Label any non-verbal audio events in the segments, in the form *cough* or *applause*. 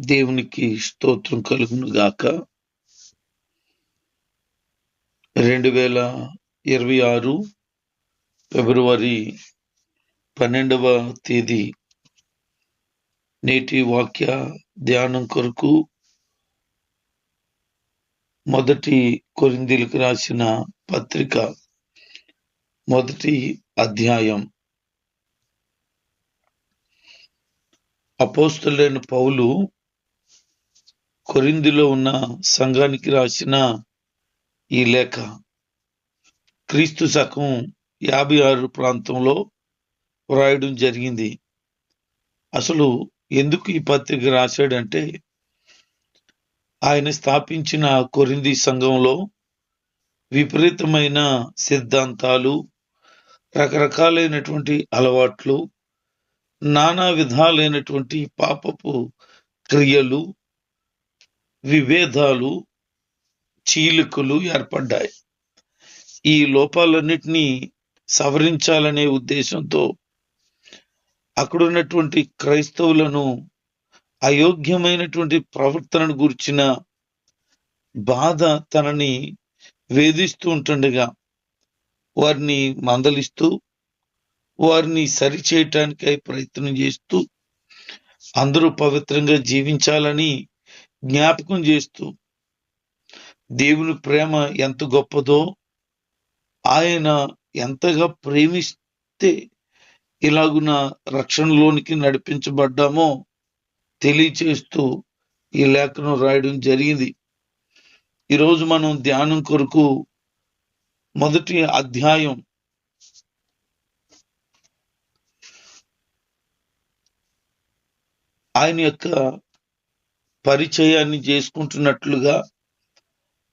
దేవునికి స్తోత్రం కలుగును గాక. రెండు వేల ఇరవై ఆరు ఫిబ్రవరి పన్నెండవ తేదీ నేటి వాక్య ధ్యానం కొరకు మొదటి కొరిందీలకు రాసిన పత్రిక మొదటి అధ్యాయం. అపోస్తులైన పౌలు కొరిందిలో ఉన్న సంఘానికి రాసిన ఈ లేఖ క్రీస్తు శకం యాభై ఆరు ప్రాంతంలో వ్రాయడం జరిగింది. అసలు ఎందుకు ఈ పత్రిక రాశాడంటే ఆయన స్థాపించిన కొరింది సంఘంలో విపరీతమైన సిద్ధాంతాలు రకరకాలైనటువంటి అలవాట్లు నానా విధాలైనటువంటి పాపపు క్రియలు విభేదాలు చీలికలు ఏర్పడ్డాయి. ఈ లోపాలన్నిటినీ సవరించాలనే ఉద్దేశంతో అక్కడున్నటువంటి క్రైస్తవులను అయోగ్యమైనటువంటి ప్రవర్తనను గురించిన బాధ తనని వేధిస్తూ ఉంటుండగా వారిని మందలిస్తూ వారిని సరిచేయటానికై ప్రయత్నం చేస్తూ అందరూ పవిత్రంగా జీవించాలని జ్ఞాపకం చేస్తూ దేవుని ప్రేమ ఎంత గొప్పదో ఆయన ఎంతగా ప్రేమిస్తే ఇలాగున రక్షణలోనికి నడిపించబడ్డామో తెలియచేస్తూ ఈ లేఖను రాయడం జరిగింది. ఈరోజు మనం ధ్యానం కొరకు మొదటి అధ్యాయం ఆయన యొక్క పరిచయాన్ని చేసుకుంటున్నట్లుగా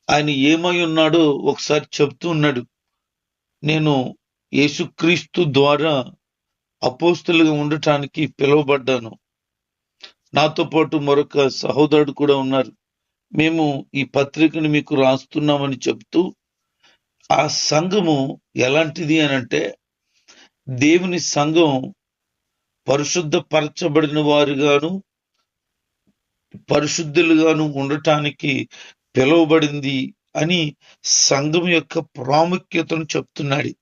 ఆయన ఏమై ఉన్నాడో ఒకసారి చెప్తూ ఉన్నాడు. నేను యేసుక్రీస్తు ద్వారా అపోస్తులుగా ఉండటానికి పిలువబడ్డాను. నాతో పాటు మరొక సహోదరుడు కూడా ఉన్నారు. మేము ఈ పత్రికను మీకు రాస్తున్నామని చెప్తూ ఆ సంఘము ఎలాంటిది అని అంటే దేవుని సంఘం పరిశుద్ధపరచబడిన వారుగాను పరిశుద్ధులుగాను ఉండటానికి పిలువబడింది అని సంఘం యొక్క ప్రాముఖ్యతను చెప్తున్నాడు.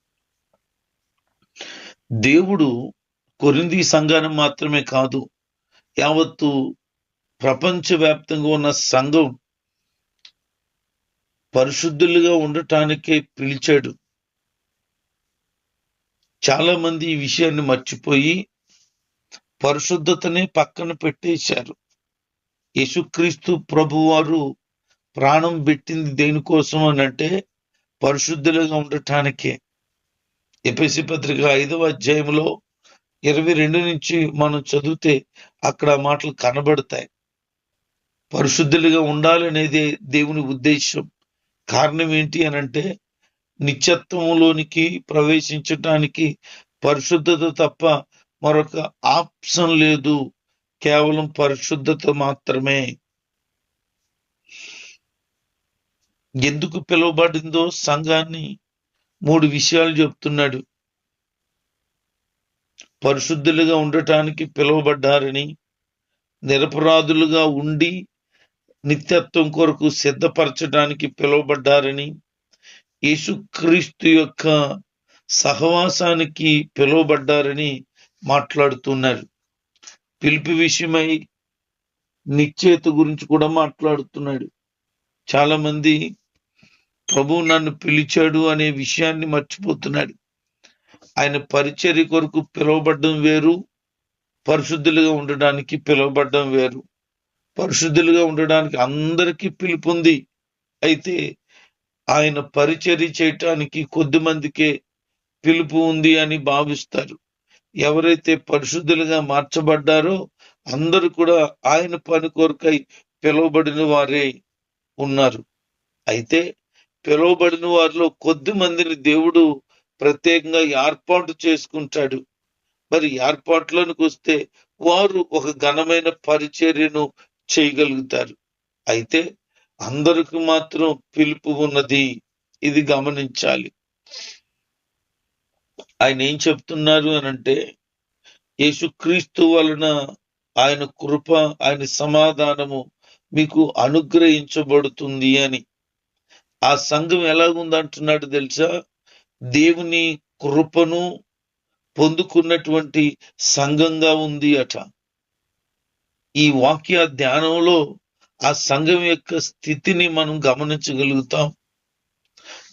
దేవుడు కొరింది సంఘాన్ని మాత్రమే కాదు యావత్తు ప్రపంచవ్యాప్తంగా ఉన్న సంఘం పరిశుద్ధులుగా ఉండటానికే పిలిచాడు. చాలా మంది ఈ విషయాన్ని మర్చిపోయి పరిశుద్ధతనే పక్కన పెట్టేశారు. యేసుక్రీస్తు ప్రభువారు ప్రాణం పెట్టింది దేనికోసం అని అంటే పరిశుద్ధులుగా ఉండటానికే. ఎపిసి పత్రిక ఐదవ అధ్యాయంలో ఇరవై రెండు నుంచి మనం చదివితే అక్కడ మాటలు కనబడతాయి. పరిశుద్ధులుగా ఉండాలనేదే దేవుని ఉద్దేశం కారణం ఏంటి అని అంటే నిత్యత్వంలోనికి ప్రవేశించటానికి పరిశుద్ధత తప్ప మరొక ఆప్షన్ లేదు. కేవలం పరిశుద్ధత మాత్రమే. ఎందుకు పిలువబడిందో సంఘాన్ని మూడు విషయాలు చెప్తున్నాడు. పరిశుద్ధులుగా ఉండటానికి పిలువబడ్డారని నిరపరాధులుగా ఉండి నిత్యత్వం కొరకు సిద్ధపరచడానికి పిలువబడ్డారని యేసుక్రీస్తు యొక్క సహవాసానికి పిలువబడ్డారని మాట్లాడుతున్నారు. పిలుపు విషయమై నిశ్చేత గురించి కూడా మాట్లాడుతున్నాడు. చాలా మంది ప్రభు నన్ను పిలిచాడు అనే విషయాన్ని మర్చిపోతున్నాడు. ఆయన పరిచర్య కొరకు పిలువబడ్డం వేరు పరిశుద్ధులుగా ఉండడానికి పిలువబడ్డం వేరు. పరిశుద్ధులుగా ఉండడానికి అందరికీ పిలుపు ఉంది. అయితే ఆయన పరిచర్య చేయటానికి కొద్ది మందికే పిలుపు ఉంది అని భావిస్తారు. ఎవరైతే పరిశుద్ధులుగా మార్చబడ్డారో అందరూ కూడా ఆయన పని కొరకై పిలువబడిన వారే ఉన్నారు. అయితే పిలువబడిన వారిలో కొద్ది మందిని దేవుడు ప్రత్యేకంగా ఏర్పాటు చేసుకుంటాడు. మరి ఏర్పాట్లోనికి వస్తే వారు ఒక ఘనమైన పరిచర్యను చేయగలుగుతారు. అయితే అందరికి మాత్రం పిలుపు ఉన్నది ఇది గమనించాలి. ఆయన ఏం చెప్తున్నారు అని అంటే యేసుక్రీస్తు వలన ఆయన కృప ఆయన సమాధానము మీకు అనుగ్రహించబడుతుంది అని. ఆ సంఘం ఎలాగుందంటున్నాడు తెలుసా? దేవుని కృపను పొందుకున్నటువంటి సంఘంగా ఉంది అట. ఈ వాక్య ధ్యానంలో ఆ సంఘం యొక్క స్థితిని మనం గమనించగలుగుతాం.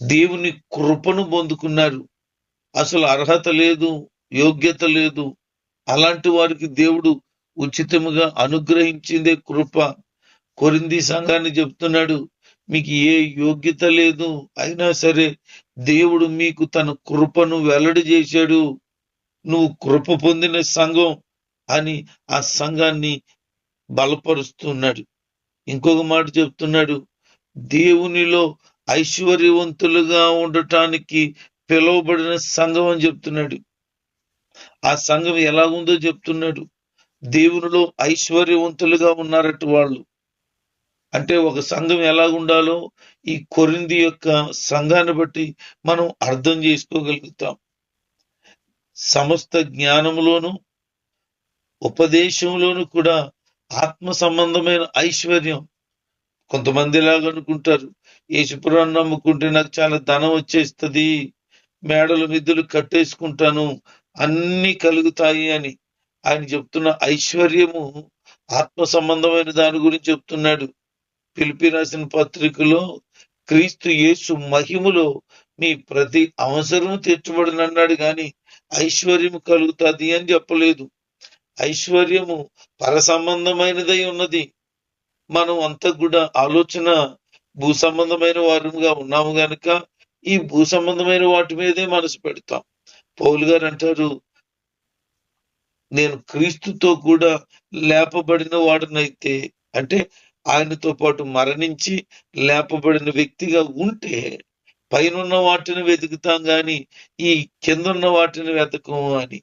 దేవుని కృపను పొందుకున్నారు. అసలు అర్హత లేదు యోగ్యత లేదు. అలాంటి వారికి దేవుడు ఉచితముగా అనుగ్రహించిందే కృప. కొరింది సంఘాన్ని చెప్తున్నాడు మీకు ఏ యోగ్యత లేదు అయినా సరే దేవుడు మీకు తన కృపను వెల్లడి చేశాడు. నువ్వు కృప పొందిన సంఘం అని ఆ సంఘాన్ని బలపరుస్తున్నాడు. ఇంకొక మాట చెప్తున్నాడు దేవునిలో ఐశ్వర్యవంతులుగా ఉండటానికి పిలువబడిన సంఘం అని చెప్తున్నాడు. ఆ సంఘం ఎలాగుందో చెప్తున్నాడు. దేవునిలో ఐశ్వర్యవంతులుగా ఉన్నారట వాళ్ళు. అంటే ఒక సంఘం ఎలాగుండాలో ఈ కొరింది యొక్క సంఘాన్ని బట్టి మనం అర్థం చేసుకోగలుగుతాం. సమస్త జ్ఞానంలోను ఉపదేశంలోను కూడా ఆత్మ సంబంధమైన ఐశ్వర్యం. కొంతమంది ఎలాగనుకుంటారు యేసుపురాన్ని నమ్ముకుంటే నాకు చాలా ధనం వచ్చేస్తుంది. మేడలు మిద్దులు కట్టేసుకుంటాను అన్ని కలుగుతాయి అని ఆయన చెప్తున్న ఐశ్వర్యము ఆత్మ సంబంధమైన దాని గురించి చెప్తున్నాడు. పిలిపి రాసిన పత్రికలో క్రీస్తు యేసు మహిములో మీ ప్రతి అవసరం తీర్చబడిన అన్నాడు కానీ ఐశ్వర్యము కలుగుతుంది అని చెప్పలేదు. ఐశ్వర్యము పర సంబంధమైనదై ఉన్నది. మనం అంతా కూడా ఆలోచన భూ సంబంధమైన వారుగా ఉన్నాము గనుక ఈ భూ సంబంధమైన వాటి మీదే మనసు పెడతాం. పౌలు గారు అంటారు నేను క్రీస్తుతో కూడా లేపబడిన వాడనైతే అంటే ఆయనతో పాటు మరణించి లేపబడిన వ్యక్తిగా ఉంటే పైన వాటిని వెతుకుతాం గాని ఈ కిందున్న వాటిని వెతకము అని.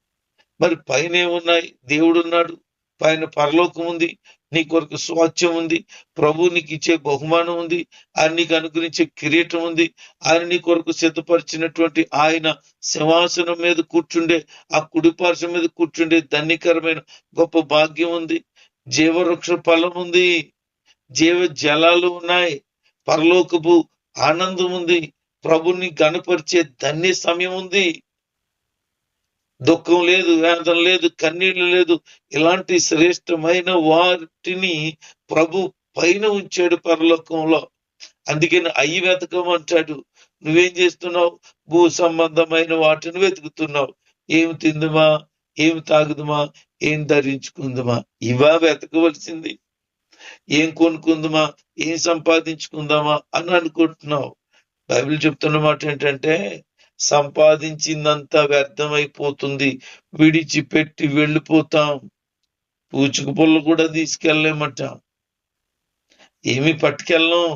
మరి పైన ఏమున్నాయి? దేవుడు ఉన్నాడు పైన పరలోకం ఉంది నీ కొరకు స్వాచ్ఛం ఉంది. ప్రభు నీకు ఇచ్చే బహుమానం ఉంది. ఆయన నీకు అనుగ్రహించే కిరీటం ఉంది. ఆయన నీ కొరకు సిద్ధపరిచినటువంటి ఆయన సింహాసనం మీద కూర్చుండే ఆ కుడిపార్శ్వం మీద కూర్చుండే ధన్యకరమైన గొప్ప భాగ్యం ఉంది. జీవవృక్ష ఫలం ఉంది. జీవ జలాలు ఉన్నాయి. పరలోకపు ఆనందం ఉంది. ప్రభుని గణపరిచే ధన్య సమయం ఉంది. దుఃఖం లేదు వేదన లేదు కన్నీళ్ళు లేదు. ఇలాంటి శ్రేష్టమైన వాటిని ప్రభు పైన ఉంచాడు పరలోకంలో. అందుకని అయ్యి వెతకమంటాడు నువ్వేం చేస్తున్నావు? భూ సంబంధమైన వాటిని వెతుకుతున్నావు. ఏమి తిందుమా? ఏమి తాగుదుమా? ఏం ధరించుకుందుమా? ఇవా వెతకవలసింది. ఏం కొనుక్కుందామా? ఏం సంపాదించుకుందామా? అని అనుకుంటున్నావు. బైబిల్ చెప్తున్న మాట ఏంటంటే సంపాదించిందంతా వ్యర్థమైపోతుంది. విడిచిపెట్టి వెళ్ళిపోతాం. పూచుకు పుల్ల కూడా తీసుకెళ్ళలేమట. ఏమి పట్టుకెళ్ళం.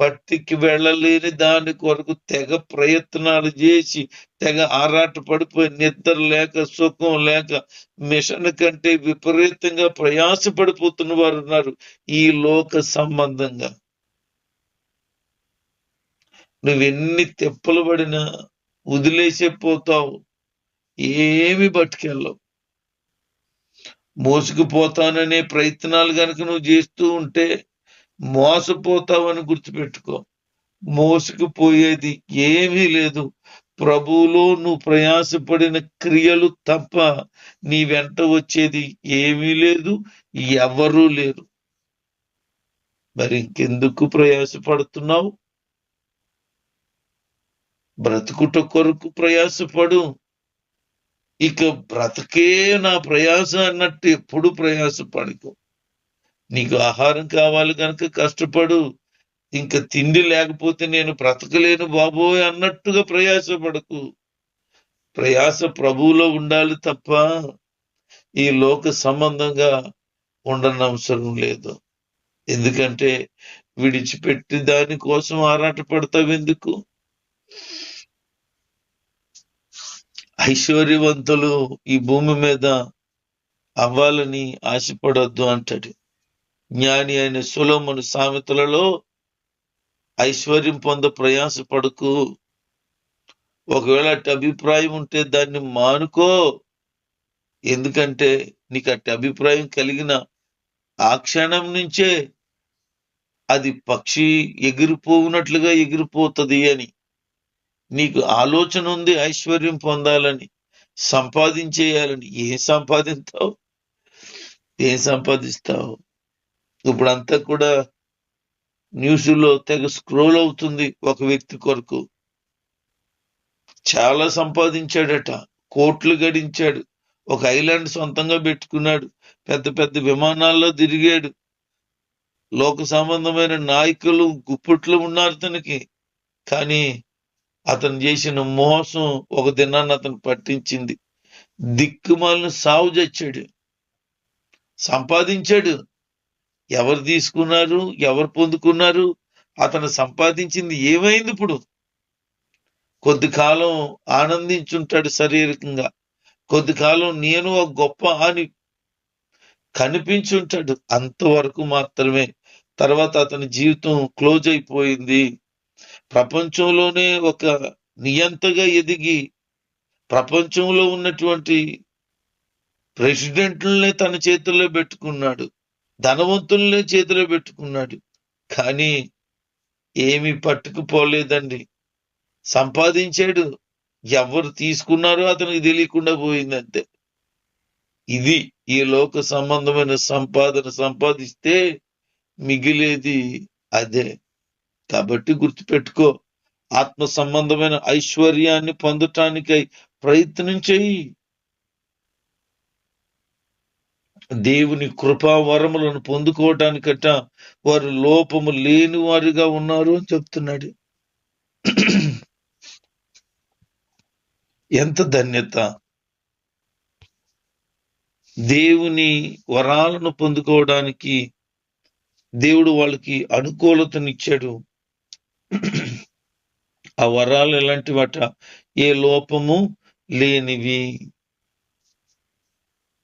పట్టికి వెళ్ళలేని దాని కొరకు తెగ ప్రయత్నాలు చేసి తెగ ఆరాట పడిపోయి నిద్ర లేక సుఖం లేక మిషన్ కంటే విపరీతంగా ప్రయాస పడిపోతున్న వారు ఉన్నారు ఈ లోక సంబంధంగా. నువ్వెన్ని తెప్పలు పడినా వదిలేసే పోతావు ఏమి పట్టుకెళ్ళవు మోసుకుపోతాననే ప్రయత్నాలు కనుక నువ్వు చేస్తూ ఉంటే మోసపోతావని గుర్తుపెట్టుకో. మోసుకుపోయేది ఏమీ లేదు. ప్రభువులో నువ్వు ప్రయాసపడిన క్రియలు తప్ప నీ వెంట వచ్చేది ఏమీ లేదు ఎవరూ లేరు. మరి ఇంకెందుకు ప్రయాసపడుతున్నావు? బ్రతుకుట కొరకు ప్రయాసపడు. ఇక బ్రతకే నా ప్రయాస అన్నట్టు ఎప్పుడు ప్రయాసపడకు. నీకు ఆహారం కావాలి కనుక కష్టపడు. ఇంకా తిండి లేకపోతే నేను బ్రతకలేను బాబోయ్ అన్నట్టుగా ప్రయాసపడకు. ప్రయాస ప్రభువులో ఉండాలి తప్ప ఈ లోక సంబంధంగా ఉండనవసరం లేదు. ఎందుకంటే విడిచిపెట్టి దానికోసం ఆరాట పడతావు ఎందుకు ఐశ్వర్యవంతులు ఈ భూమి మీద అవ్వాలని ఆశపడొద్దు అంటాడు. జ్ఞాని అయిన సులోమును సామెతలలో ఐశ్వర్యం పొంద ప్రయాస పడుకు. ఒకవేళ అటు అభిప్రాయం ఉంటే దాన్ని మానుకో. ఎందుకంటే నీకు అట్టి అభిప్రాయం కలిగిన ఆ క్షణం నుంచే అది పక్షి ఎగిరిపోవునట్లుగా ఎగిరిపోతుంది అని. నీకు ఆలోచన ఉంది ఐశ్వర్యం పొందాలని సంపాదించేయాలని. ఏం సంపాదిస్తావు? ఏం సంపాదిస్తావు? ఇప్పుడంతా కూడా న్యూస్లో తెగ స్క్రోల్ అవుతుంది ఒక వ్యక్తి కొరకు. చాలా సంపాదించాడట. కోట్లు గడించాడు. ఒక ఐలాండ్ సొంతంగా పెట్టుకున్నాడు. పెద్ద పెద్ద విమానాల్లో తిరిగాడు. లోక సంబంధమైన నాయకులు గుప్పట్లు ఉన్నారు తనకి. కానీ అతను చేసిన మోసం ఒక దినాన్ని అతను పట్టించింది. దిక్కుమాలను సాగు చచ్చాడు. సంపాదించాడు. ఎవరు తీసుకున్నారు? ఎవరు పొందుకున్నారు? అతను సంపాదించింది ఏమైంది ఇప్పుడు? కొద్ది కాలం ఆనందించుంటాడు శారీరకంగా. కొద్ది కాలం నేను ఒక గొప్ప అని కనిపించుంటాడు. అంతవరకు మాత్రమే. తర్వాత అతని జీవితం క్లోజ్ అయిపోయింది. ప్రపంచంలోనే ఒక నియంతగా ఎదిగి ప్రపంచంలో ఉన్నటువంటి ప్రెసిడెంట్లనే తన చేతుల్లో పెట్టుకున్నాడు ధనవంతుల్నే చేతిలో పెట్టుకున్నాడు. కానీ ఏమి పట్టుకుపోలేదండి. సంపాదించాడు. ఎవరు తీసుకున్నారో అతనికి తెలియకుండా పోయిందంతే. ఇది ఈ లోక సంబంధమైన సంపాదన. సంపాదిస్తే మిగిలేది అదే. కాబట్టి గుర్తుపెట్టుకో ఆత్మ సంబంధమైన ఐశ్వర్యాన్ని పొందటానికై ప్రయత్నం చేయి. దేవుని కృపా వరములను పొందుకోవటానికట వారు లోపము లేని వారిగా ఉన్నారు అని చెప్తున్నాడు. ఎంత ధన్యత. దేవుని వరాలను పొందుకోవడానికి దేవుడు వాళ్ళకి అనుకూలతనిచ్చాడు. *clears throat* ఆ వరాలు ఎలాంటివట ఏ లోపము లేనివి.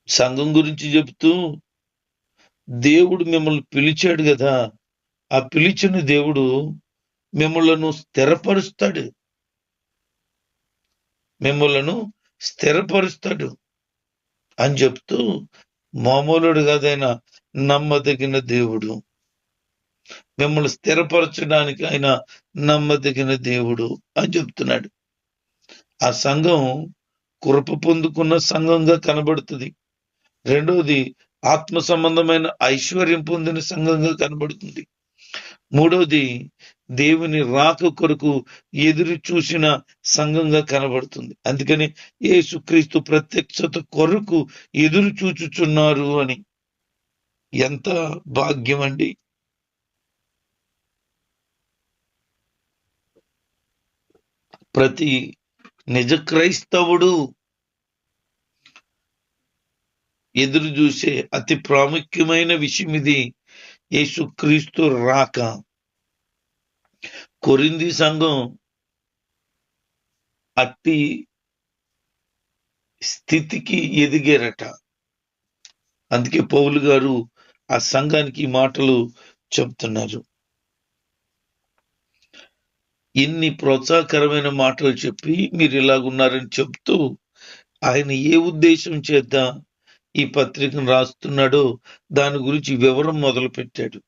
సంఘం గురించి చెబుతూ దేవుడు మిమ్మల్ని పిలిచాడు కదా. ఆ పిలిచిన దేవుడు మిమ్మలను స్థిరపరుస్తాడు. మిమ్మలను స్థిరపరుస్తాడు అని చెప్తూ మామూలుడు కాదైనా నమ్మదగిన దేవుడు. మిమ్మల్ని స్థిరపరచడానికి ఆయన నమ్మదగిన దేవుడు అని చెప్తున్నాడు. ఆ సంఘం కృప పొందుకున్న సంఘంగా కనబడుతుంది. రెండవది ఆత్మ సంబంధమైన ఐశ్వర్యం పొందిన సంఘంగా కనబడుతుంది. మూడవది దేవుని రాక కొరకు ఎదురు చూసిన సంఘంగా కనబడుతుంది. అందుకని యేసుక్రీస్తు ప్రత్యక్షత కొరకు ఎదురు చూచుచున్నారు అని. ఎంత భాగ్యం అండి. ప్రతి నిజ క్రైస్తవుడు ఎదురు చూసే అతి ప్రాముఖ్యమైన విషయం ఇది యేసుక్రీస్తు రాక. కొరింది సంఘం అట్టి స్థితికి ఎదిగారట. అందుకే పౌలు గారు ఆ సంఘానికి మాటలు చెప్తున్నారు. ఇన్ని ప్రోత్సాహకరమైన మాటలు చెప్పి మీరు ఇలాగున్నారని చెప్తూ ఆయన ఏ ఉద్దేశం చేత ఈ పత్రికను రాస్తున్నాడో దాని గురించి వివరం మొదలు పెట్టాడు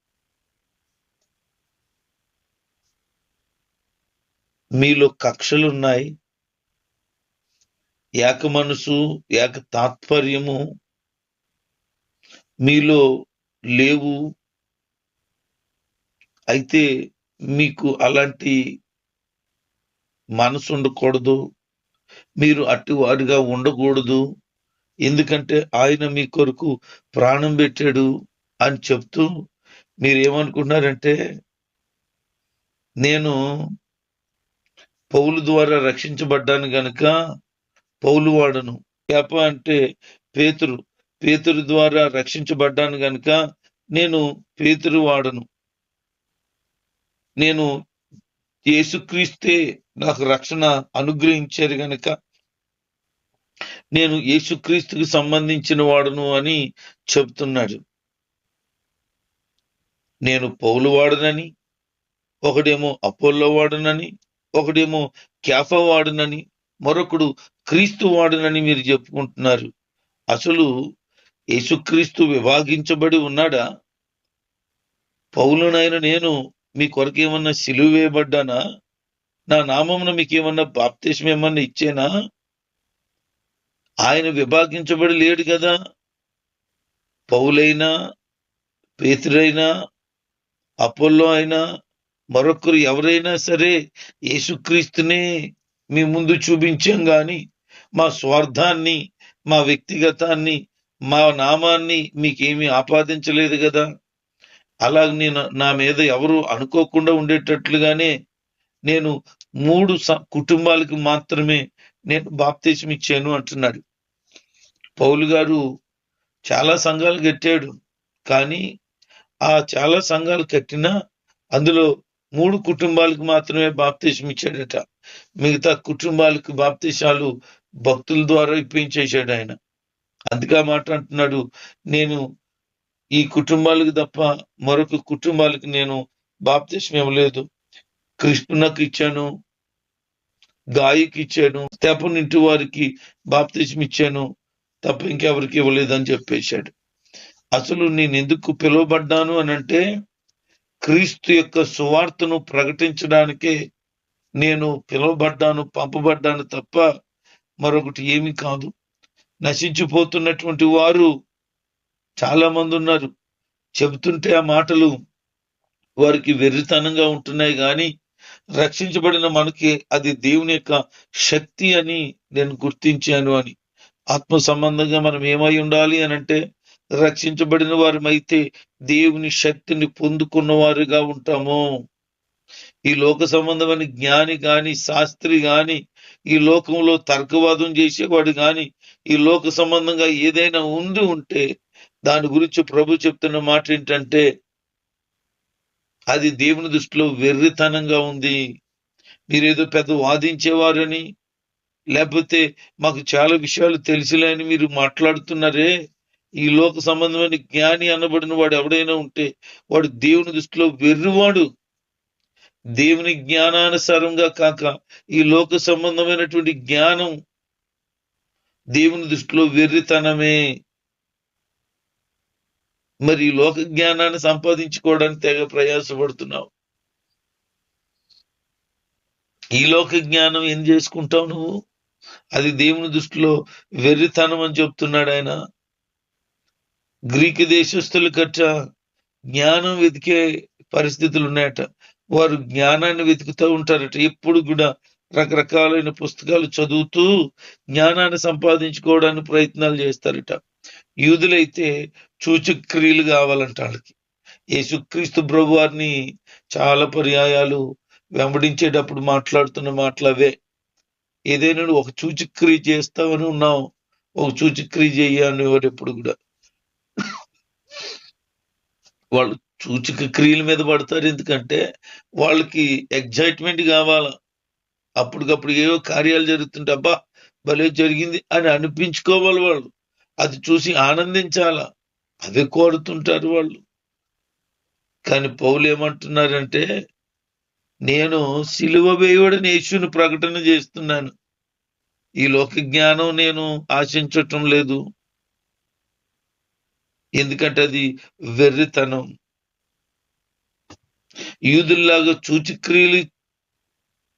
మీలో కక్షలున్నాయి. ఏక మనసు ఏక తాత్పర్యము మీలో లేవు. అయితే మీకు అలాంటి మనసు ఉండకూడదు. మీరు అట్టివారిగా ఉండకూడదు. ఎందుకంటే ఆయన మీ కొరకు ప్రాణం పెట్టాడు అని చెప్తూ మీరు ఏమనుకున్నారంటే నేను పౌలు ద్వారా రక్షించబడ్డాను గనుక పౌలు వాడను. కేప అంటే పేతురు. పేతురు ద్వారా రక్షించబడ్డాను గనుక నేను పేతురు వాడను. నేను యేసుక్రీస్తే నాకు రక్షణ అనుగ్రహించారు గనక నేను యేసుక్రీస్తుకి సంబంధించిన వాడును అని చెప్తున్నాడు నేను పౌలు వాడునని ఒకడేమో అపోల్లో వాడునని ఒకడేమో క్యాఫా వాడునని మరొకడు క్రీస్తు వాడునని మీరు చెప్పుకుంటున్నారు. అసలు యేసుక్రీస్తు విభాగించబడి ఉన్నాడా? పౌలునైన నేను మీ కొరకు ఏమన్నా సిలువ వేయబడ్డానా? నా నామమును మీకు ఏమన్నా బాప్తిష్యం ఏమన్నా ఇచ్చేనా? ఆయన విభాగించబడి లేడు కదా. పౌలైనా పేతురైనా అపోల్లో అయినా మరొకరు ఎవరైనా సరే యేసుక్రీస్తునే మీ ముందు చూపించాం కానీ మా స్వార్థాన్ని మా వ్యక్తిగతాన్ని మా నామాన్ని మీకేమీ ఆపాదించలేదు కదా. అలా నేను నా మీద ఎవరు అనుకోకుండా ఉండేటట్లుగానే నేను మూడు స- కుటుంబాలకు మాత్రమే నేను బాప్తీసం ఇచ్చాను అంటున్నాడు. పౌలు గారు చాలా సంఘాలు కట్టాడు. కానీ ఆ చాలా సంఘాలు కట్టినా అందులో మూడు కుటుంబాలకు మాత్రమే బాప్తీసం ఇచ్చాడట. మిగతా కుటుంబాలకు బాప్తీసాలు భక్తుల ద్వారా ఇప్పించేశాడు ఆయన. అందుకే మాట అంటున్నాడు. నేను ఈ కుటుంబాలకు తప్ప మరొక కుటుంబాలకు నేను బాప్తీసం ఇవ్వలేదు. కృష్ణునకు ఇచ్చాను గాయకి ఇచ్చాను తెపన్ ఇంటి వారికి బాప్తిజం ఇచ్చాను తప్ప ఇంకెవరికి ఇవ్వలేదని చెప్పేశాడు. అసలు నేను ఎందుకు పిలువబడ్డాను అని అంటే క్రీస్తు యొక్క సువార్తను ప్రకటించడానికే నేను పిలువబడ్డాను పంపబడ్డాను తప్ప మరొకటి ఏమీ కాదు. నశించిపోతున్నటువంటి వారు చాలా మంది ఉన్నారు. చెబుతుంటే ఆ మాటలు వారికి వెర్రితనంగా ఉంటున్నాయి కానీ రక్షించబడిన మనకి అది దేవుని యొక్క శక్తి అని నేను గుర్తించాను అని. ఆత్మ సంబంధంగా మనం ఏమై ఉండాలి అని అంటే రక్షించబడిన వారమైతే దేవుని శక్తిని పొందుకున్న వారుగా ఉంటాము. ఈ లోక సంబంధమైన జ్ఞాని గాని శాస్త్రి గాని ఈ లోకంలో తర్కవాదం చేసేవాడు గాని ఈ లోక సంబంధంగా ఏదైనా ఉంది ఉంటే దాని గురించి ప్రభు చెప్తున్న మాట ఏంటంటే అది దేవుని దృష్టిలో వెర్రితనంగా ఉంది. మీరేదో పెద్ద వాదించేవారని లేకపోతే మాకు చాలా విషయాలు తెలిసిలే అని మీరు మాట్లాడుతున్నారే? ఈ లోక సంబంధమైన జ్ఞాని అనబడిన వాడు ఎవడైనా ఉంటే వాడు దేవుని దృష్టిలో వెర్రివాడు. దేవుని జ్ఞానానుసారంగా కాక ఈ లోక సంబంధమైనటువంటి జ్ఞానం దేవుని దృష్టిలో వెర్రితనమే. మరి ఈ లోక జ్ఞానాన్ని సంపాదించుకోవడానికి తెగ ప్రయాసపడుతున్నావు. ఈ లోక జ్ఞానం ఏం చేసుకుంటావు నువ్వు? అది దేవుని దృష్టిలో వెర్రితనం అని చెప్తున్నాడు ఆయన. గ్రీకు దేశస్తులు కట్ట జ్ఞానం వెతికే పరిస్థితులు ఉన్నాయట. వారు జ్ఞానాన్ని వెతుకుతూ ఉంటారట. ఎప్పుడు కూడా రకరకాలైన పుస్తకాలు చదువుతూ జ్ఞానాన్ని సంపాదించుకోవడానికి ప్రయత్నాలు చేస్తారట. యూదులైతే సూచక్రియలు కావాలంట వాళ్ళకి యేసుక్రీస్తు ప్రభు వారిని చాలా పర్యాయాలు వెంబడించేటప్పుడు మాట్లాడుతున్న మాటలు అవే. ఏదైనా ఒక సూచక్రియ చేస్తామని ఉన్నావు. ఒక సూచక్రియ చెయ్యాలని వాడు ఎప్పుడు కూడా. వాళ్ళు సూచక క్రియల మీద పడతారు ఎందుకంటే వాళ్ళకి ఎగ్జైట్మెంట్ కావాల. అప్పటికప్పుడు ఏవో కార్యాలు జరుగుతుంటే అబ్బా భలే జరిగింది అని అనిపించుకోవాలి వాళ్ళు. అది చూసి ఆనందించాలా. అవి కోరుతుంటారు వాళ్ళు. కానీ పౌలు ఏమంటున్నారంటే నేను సిలువ వేయుడని యేసుని ప్రకటన చేస్తున్నాను. ఈ లోక జ్ఞానం నేను ఆశించటం లేదు. ఎందుకంటే అది వెర్రితనం. యూదుల్లాగా చూచిక్రియలు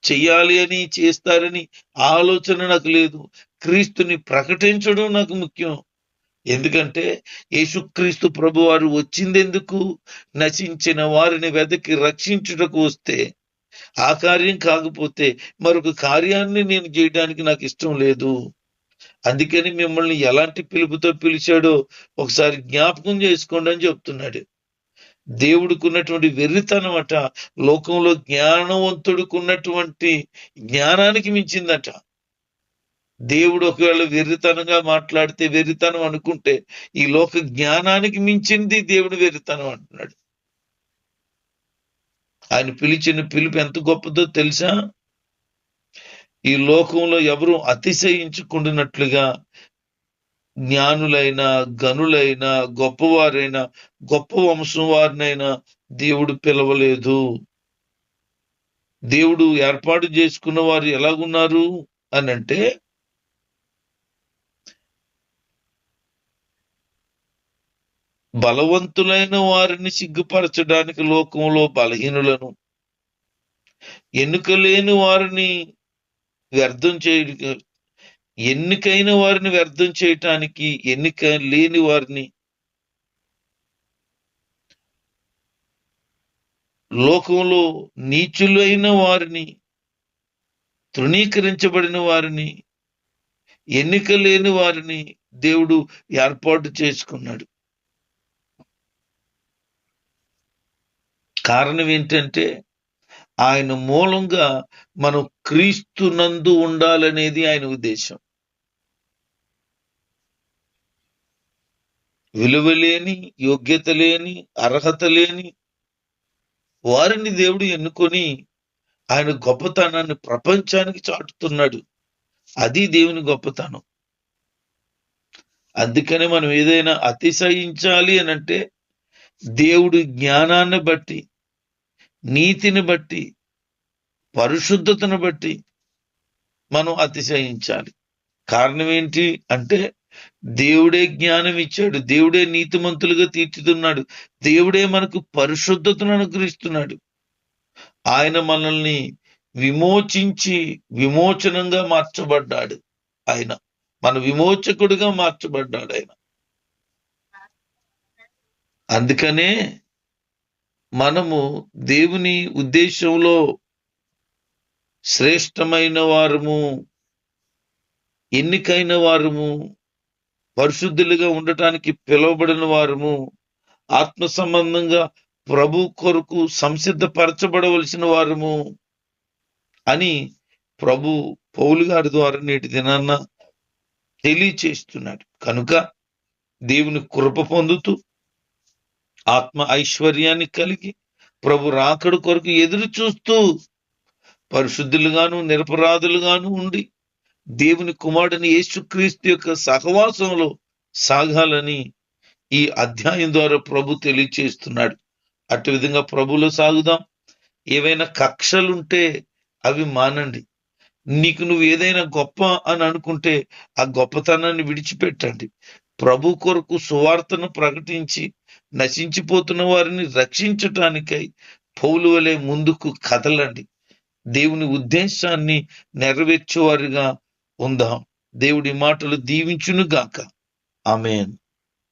చెయ్యాలి అని చేస్తారని ఆలోచన నాకు లేదు. క్రీస్తుని ప్రకటించడం నాకు ముఖ్యం. ఎందుకంటే యేసుక్రీస్తు ప్రభు వారు వచ్చిందెందుకు? నశించిన వారిని వెదకి రక్షించుటకు వస్తే ఆ కార్యం కాకపోతే మరొక కార్యాన్ని నేను చేయడానికి నాకు ఇష్టం లేదు. అందుకని మిమ్మల్ని ఎలాంటి పిలుపుతో పిలిచాడో ఒకసారి జ్ఞాపకం చేసుకోండి అని చెప్తున్నాడు. దేవుడుకున్నటువంటి వెర్రితనం అట లోకంలో జ్ఞానవంతుడికి ఉన్నటువంటి జ్ఞానానికి మించిందట. దేవుడు ఒకవేళ వెర్రితనంగా మాట్లాడితే వెర్రితనం అనుకుంటే ఈ లోక జ్ఞానానికి మించింది దేవుడు వెర్రితనం అంటున్నాడు. ఆయన పిలిచిన పిలుపు ఎంత గొప్పదో తెలుసా? ఈ లోకంలో ఎవరు అతిశయించుకుంటున్నట్లుగా జ్ఞానులైన గనులైన గొప్పవారైనా గొప్ప వంశం వారినైనా దేవుడు పిలవలేదు. దేవుడు ఏర్పాటు చేసుకున్న వారు ఎలాగున్నారు? అని అంటే బలవంతులైన వారిని సిగ్గుపరచడానికి లోకంలో బలహీనులను ఎన్నుకలేని వారిని వ్యర్థం చేయ ఎన్నికైన వారిని వ్యర్థం చేయటానికి ఎన్నిక లేని వారిని లోకంలో నీచులైన వారిని తృణీకరించబడిన వారిని ఎన్నిక లేని వారిని దేవుడు ఏర్పాటు చేసుకున్నాడు. కారణం ఏంటంటే ఆయన మూలంగా మనం క్రీస్తు నందు ఉండాలనేది ఆయన ఉద్దేశం. విలువ లేని యోగ్యత లేని అర్హత లేని వారిని దేవుడు ఎన్నుకొని ఆయన గొప్పతనాన్ని ప్రపంచానికి చాటుతున్నాడు. అది దేవుని గొప్పతనం. అందుకనే మనం ఏదైనా అతిశయించాలి అని అంటే దేవుడి జ్ఞానాన్ని బట్టి నీతిని బట్టి పరిశుద్ధతను బట్టి మనం అతిశయించాలి. కారణం ఏంటి అంటే దేవుడే జ్ఞానం ఇచ్చాడు దేవుడే నీతిమంతులుగా తీర్చుతున్నాడు దేవుడే మనకు పరిశుద్ధతను అనుగ్రహిస్తున్నాడు. ఆయన మనల్ని విమోచించి విమోచనంగా మార్చబడ్డాడు ఆయన. మన విమోచకుడుగా మార్చబడ్డాడు ఆయన. అందుకనే మనము దేవుని ఉద్దేశంలో శ్రేష్టమైన వారము ఎన్నికైన వారము పరిశుద్ధులుగా ఉండటానికి పిలువబడిన వారము ఆత్మ సంబంధంగా ప్రభు కొరకు సంసిద్ధపరచబడవలసిన వారము అని ప్రభు పౌలు గారి ద్వారా నేటి దినాన్న తెలియచేస్తున్నాడు. కనుక దేవుని కృప పొందుతూ ఆత్మ ఐశ్వర్యాన్ని కలిగి ప్రభు రాకడు కొరకు ఎదురు చూస్తూ పరిశుద్ధులుగాను నిరపరాధులుగాను ఉండి దేవుని కుమారుడిని యేసుక్రీస్తు యొక్క సహవాసంలో సాగాలని ఈ అధ్యాయం ద్వారా ప్రభు తెలియచేస్తున్నాడు. అటు విధంగా ప్రభులో సాగుదాం. ఏవైనా కక్షలుంటే అవి మానండి. నీకు నువ్వు ఏదైనా గొప్ప అని అనుకుంటే ఆ గొప్పతనాన్ని విడిచిపెట్టండి. ప్రభు కొరకు సువార్తను ప్రకటించి నశించిపోతున్న వారిని రక్షించటానికై పౌలు వలె ముందుకు కదలండి. దేవుని ఉద్దేశాన్ని నెరవేర్చేవారిగా ఉందాం. దేవుడి మాటలు దీవించును గాక ఆమెన్.